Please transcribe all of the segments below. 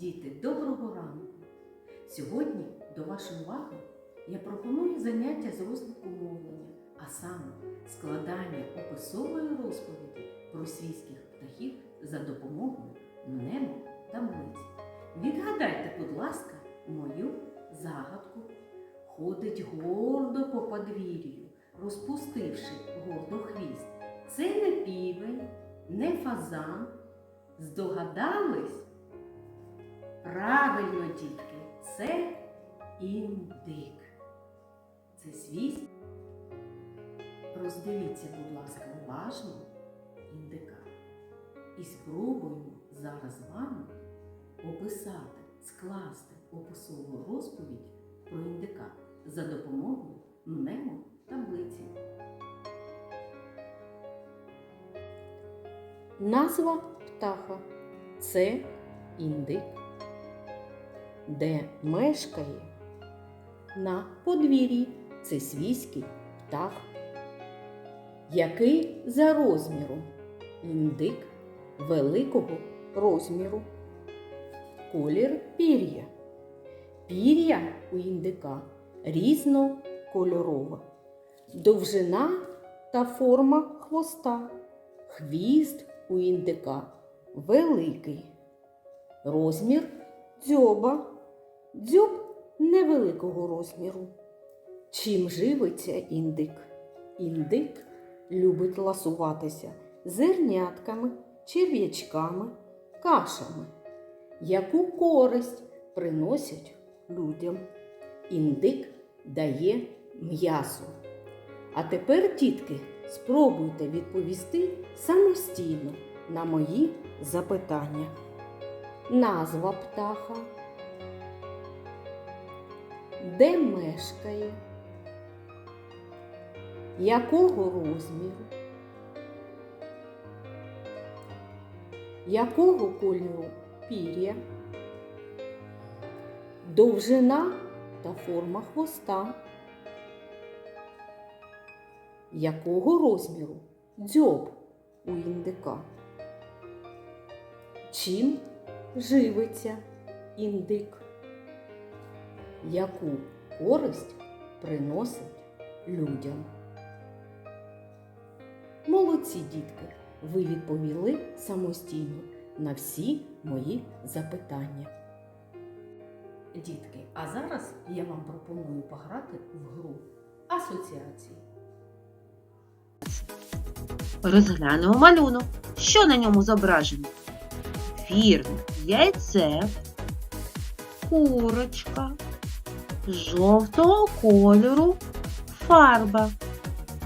Діти, доброго ранку! Сьогодні до вашої уваги я пропоную заняття з розвитку мовлення, а саме складання описової розповіді про свійських птахів за допомогою мнемо таблиць. Відгадайте, будь ласка, мою загадку. Ходить гордо по подвір'ю, розпустивши гордо хвіст. Це не півень, не фазан. Здогадались? Правильно, дітки, це індик. Це свіст. Роздивіться, будь ласка, уважно індика. І спробуємо зараз з вами описати, скласти описову розповідь про індика за допомогою мнемо таблиці. Назва птаха це індик, де мешкає на подвір'ї це свійський птах, який за розміром індик великого розміру, колір пір'я. Пір'я у індика різнокольорова, довжина та форма хвоста, хвіст у індика великий. Розмір дзьоба. Дзьоб невеликого розміру. Чим живиться індик? Індик любить ласуватися зернятками, черв'ячками, кашами. Яку користь приносять людям? Індик дає м'ясо. А тепер, дітки, спробуйте відповісти самостійно на мої запитання. Назва птаха. Де мешкає? Якого розміру? Якого кольору пір'я? Довжина та форма хвоста? Якого розміру дзьоб у індика? Чим живиться індик? Яку користь приносить людям? Молодці дітки! Ви відповіли самостійно на всі мої запитання. Дітки, а зараз я вам пропоную пограти в гру асоціації. Розглянемо малюнок. Що на ньому зображено? Вірно, яйце, курочка, жовтого кольору, фарба.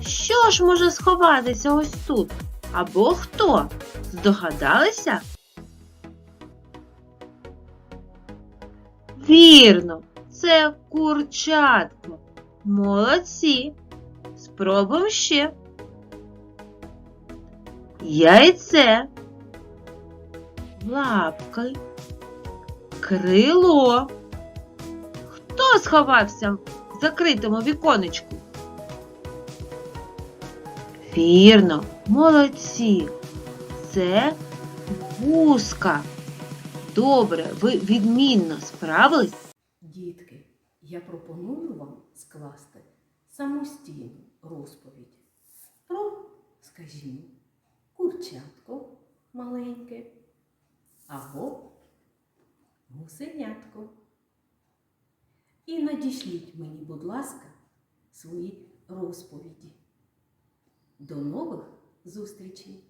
Що ж може сховатися ось тут? Або хто? Здогадалися? Вірно, це курчатко. Молодці. Спробуємо ще. Яйце, лапка, крило. Сховався в закритому віконечку? Вірно, молодці. Це вузка. Добре, ви відмінно справились. Дітки, я пропоную вам скласти самостійну розповідь про, скажімо, курчатко маленьке або гусенятко. І надішліть мені, будь ласка, свої розповіді. До нових зустрічей!